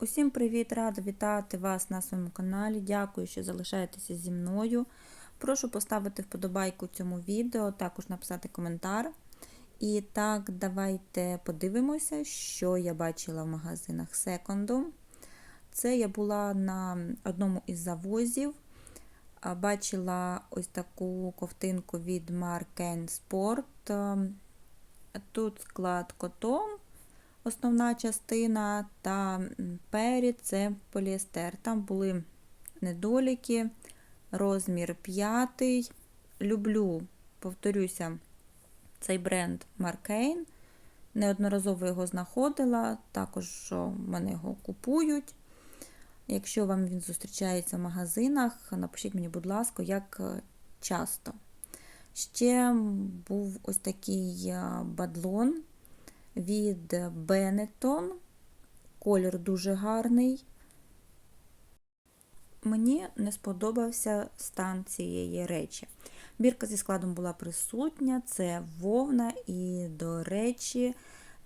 Усім привіт! Рада вітати вас на своєму каналі. Дякую, що залишаєтеся зі мною. Прошу поставити вподобайку цьому відео, також написати коментар. І так, давайте подивимося, що я бачила в магазинах секонду. Це я була на одному із завозів. Бачила ось таку ковтинку від Marken Sport. Тут склад котон основна частина, та м, перед це поліестер. Там були недоліки, розмір 5. Люблю, повторюся, цей бренд Marcaine. Неодноразово його знаходила, також в мене його купують. Якщо вам він зустрічається в магазинах, напишіть мені, будь ласка, як е, часто. Ще був ось такий е, бадлон від Benetton. Колір дуже гарний. Мені не сподобався стан цієї речі. Бірка зі складом була присутня, це вовна, і, до речі,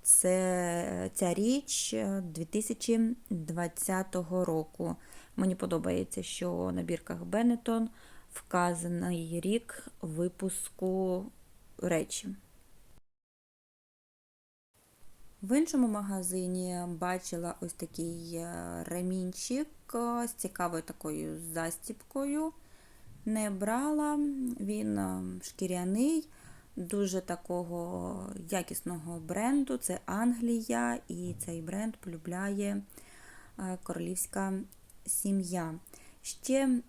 це ця річ 2020 року. Мені подобається, що на бірках Benetton вказаний рік випуску речі. В іншому магазині бачила ось такий е, ремінчик е, з цікавою такою застіпкою. Не брала, він е, шкіряний, дуже такого якісного бренду. Це Англія, і цей бренд полюбляє королівська сім'я. Ще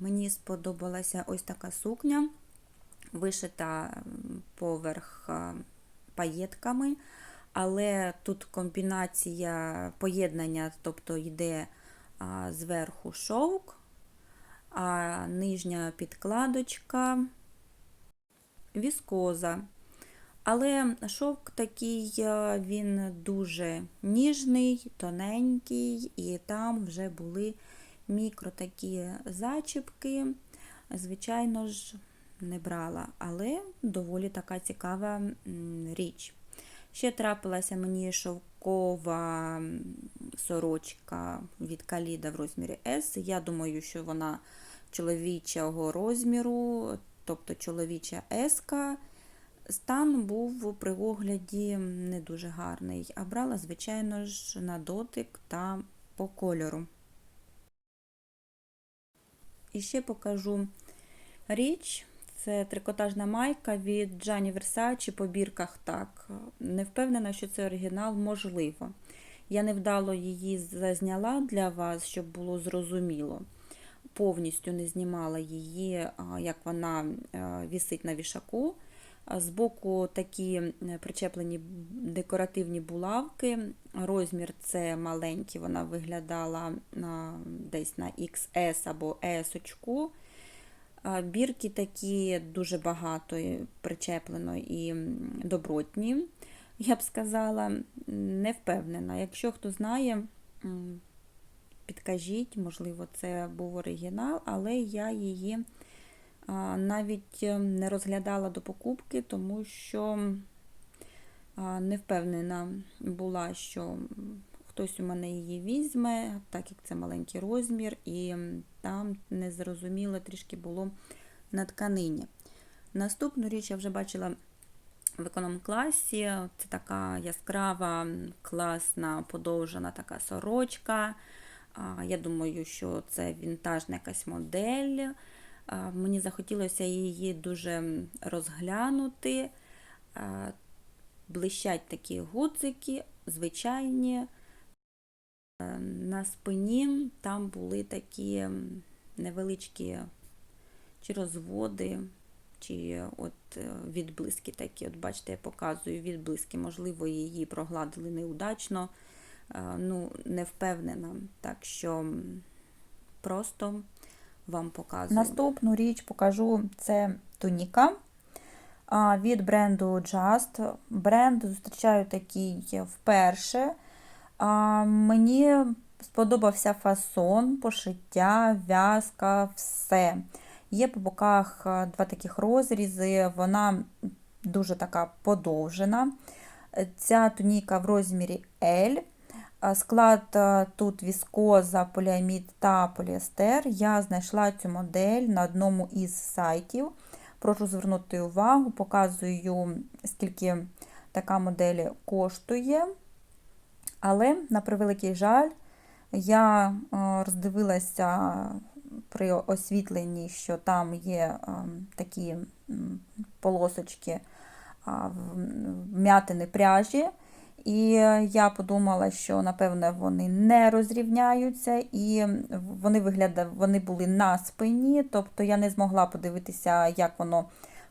мені сподобалася ось така сукня, вишита поверх паєтками але тут комбінація поєднання, тобто йде а, зверху шовк, а нижня підкладочка віскоза. Але шовк такий, він дуже ніжний, тоненький, і там вже були мікро такі зачіпки. Звичайно ж, не брала, але доволі така цікава річ. Ще трапилася мені шовкова сорочка від Каліда в розмірі S. Я думаю, що вона чоловічого розміру, тобто чоловіча S. Стан був при огляді не дуже гарний, а брала, звичайно ж, на дотик та по кольору. І ще покажу річ. Це трикотажна майка від Gianni Versace по бірках так. Не впевнена, що це оригінал, можливо. Я невдало її зазняла для вас, щоб було зрозуміло. Повністю не знімала її, як вона вісить на вішаку. Збоку такі е, причеплені декоративні булавки. Розмір це маленький, вона виглядала десь на XS або S. -очку. Бірки такі дуже багато причеплено і добротні, я б сказала, не впевнена. Якщо хто знає, підкажіть, можливо, це був оригінал, але я її навіть не розглядала до покупки, тому що не впевнена була, що хтось у мене її візьме, так як це маленький розмір, і там незрозуміло трішки було на тканині. Наступну річ я вже бачила в економ-класі. Це така яскрава, класна, подовжена така сорочка. Я думаю, що це вінтажна якась модель. Мені захотілося її дуже розглянути. Блищать такі гудзики, звичайні. На спині там були такі невеличкі чи розводи, чи от е, відблиски такі. От бачите, я показую відблиски, можливо, її прогладили неудачно, е, ну, не впевнена. Так що просто вам показую. Наступну річ покажу це туніка від бренду Just. Бренд зустрічаю такий вперше. Мені сподобався фасон, пошиття, в'язка, все. Є по боках два таких розрізи, вона дуже така подовжена. Ця туніка в розмірі L, Склад а, тут віскоза, поліамід та поліестер. Я знайшла цю модель на одному із сайтів. Прошу звернути увагу, показую, скільки така модель коштує. Але, на превеликий жаль, я роздивилася при освітленні, що там є такі полосочки а, в- вм'ятини пряжі. І я подумала, що напевне вони не розрівняються, і вони вигляда... вони були на спині, тобто я не змогла подивитися, як воно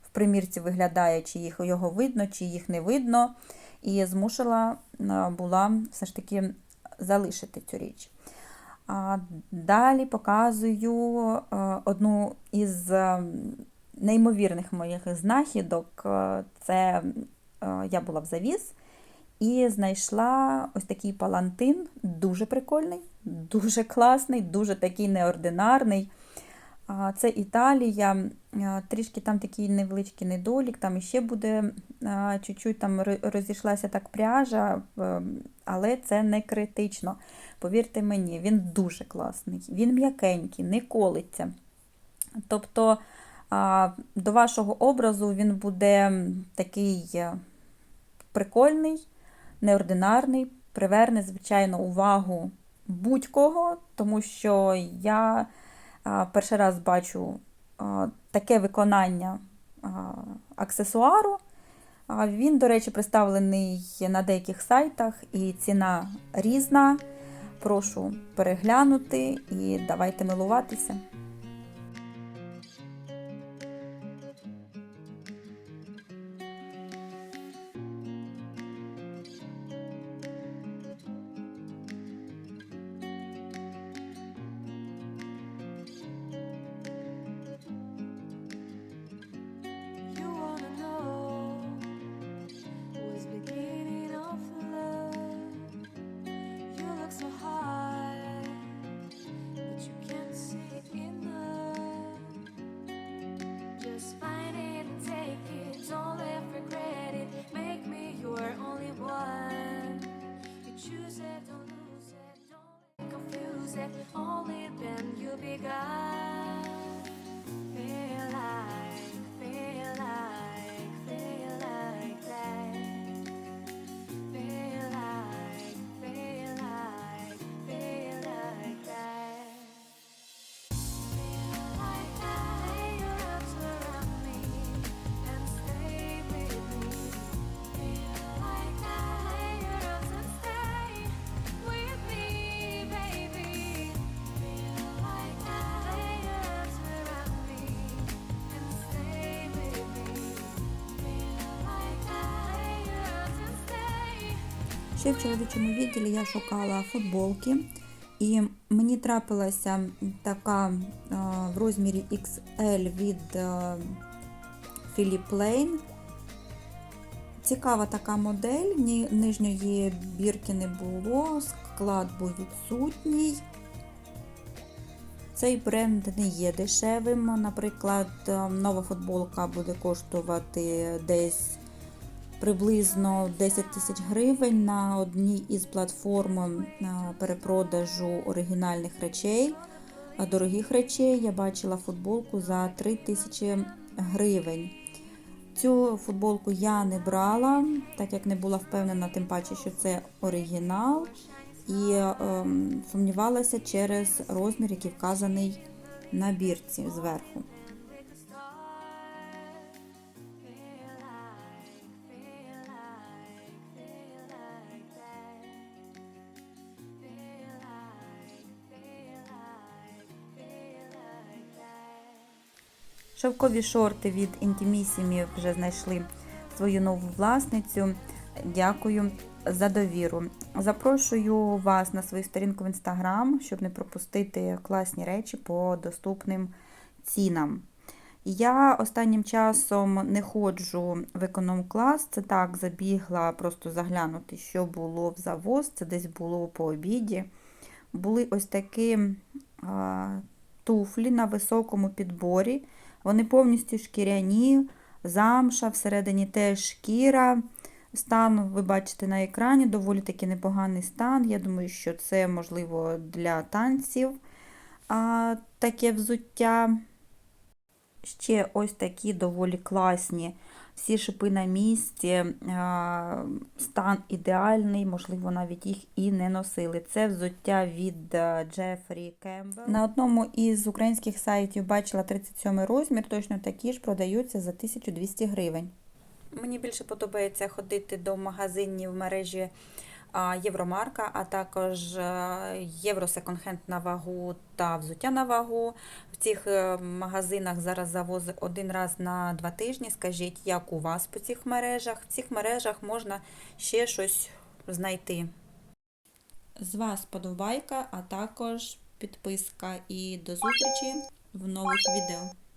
в примірці виглядає, чи їх його видно, чи їх не видно. І змушена була все ж таки залишити цю річ. Далі показую е, одну із е, неймовірних моїх знахідок. Е, Це е, я була в завіс і знайшла ось такий палантин, дуже прикольний, дуже класний, дуже такий неординарний. Це Італія, трішки там такий невеличкий недолік, там іще буде чуть-чуть там розійшлася так пряжа, але це не критично. Повірте мені, він дуже класний, він м'якенький, не колиться. Тобто до вашого образу він буде такий е, прикольний, неординарний, приверне, звичайно, увагу будь-кого, тому що я перший раз бачу таке виконання аксесуару. Він, до речі, представлений на деяких сайтах, і ціна різна. Прошу переглянути і давайте милуватися. only then you began. Ще в чоловічому відділі я шукала футболки, і мені трапилася така а, в розмірі XL від а, Philip Lane. Цікава така модель, нижньої бірки не було, склад був відсутній. Цей бренд не є дешевим. Наприклад, нова футболка буде коштувати десь приблизно 10 тисяч гривень на одній із платформ перепродажу оригінальних речей, дорогих речей. Я бачила футболку за 3 тисячі гривень. Цю футболку я не брала, так як не була впевнена, тим паче, що це оригінал, і ем, сумнівалася через розмір, який вказаний на бірці зверху. Шовкові шорти від Intimissimi вже знайшли свою нову власницю. Дякую за довіру. Запрошую вас на свою сторінку в інстаграм, щоб не пропустити класні речі по доступним цінам. Я останнім часом не ходжу в економ-клас, це так забігла просто заглянути, що було в завоз, це десь було по обіді. Були ось такі а, туфлі на високому підборі. Вони повністю шкіряні, замша, всередині теж шкіра, Стан ви бачите на екрані, доволі таки непоганий стан. Я думаю, що це можливо для танців а, таке взуття. Ще ось такі доволі класні. Всі шипи на місці, стан ідеальний, можливо, навіть їх і не носили. Це взуття від е, Джефрі Кембл. На одному із українських сайтів бачила 37 розмір, точно такі ж продаються за 1200 гривень. Мені більше подобається ходити до магазинів в мережі Євромарка, а також е, Євросеконд-хенд на вагу та взуття на вагу. В цих е, магазинах зараз завози один раз на два тижні. Скажіть, як у вас по цих мережах? В цих мережах можна ще щось знайти. З вас подобайка, а також підписка і до зустрічі в нових відео.